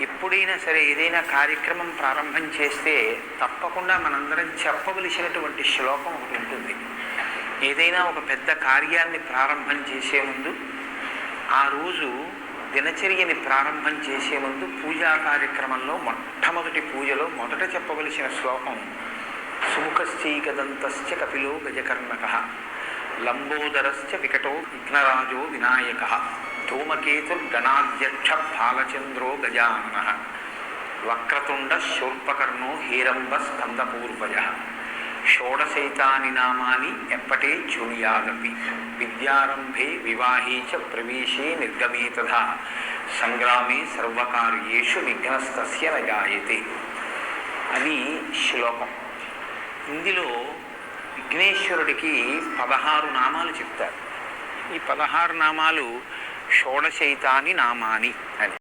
ఎప్పుడైనా సరే ఏదైనా కార్యక్రమం ప్రారంభం చేస్తే తప్పకుండా మనందరం చెప్పవలసినటువంటి శ్లోకం ఒకటి ఉంటుంది. ఏదైనా ఒక పెద్ద కార్యాన్ని ప్రారంభం చేసే ముందు ఆ రోజు దినచర్యని ప్రారంభం చేసే ముందు పూజా కార్యక్రమంలో మొట్టమొదటి పూజలో మొదట చెప్పవలసిన శ్లోకం సుముఖశ్చైకదంతశ్చ కపిలో గజకర్ణక లంబోదరశ్చ వికటో విఘ్నరాజో వినాయక. ధూమకేతుర్గణాధ్యక్ష బాలచంద్రో గజానన. వక్రతుండ శూర్పకర్ణో హీరంబ స్కందపూర్వజ షోడశైతాని నామాని ఎప్పటే చూయాదపి విద్యారంభే వివాహే చ ప్రవేశే నిర్గమే తథా సంగ్రామే సర్వకార్యేషు విఘ్నస్తస్య నజాయతే. అని శ్లోకం. ఇందులో విఘ్నేశ్వరుడికి పదహారు నామాలు చెప్తారు. ఈ పదహారు నామాలు షోడశైతాని నామాని అని.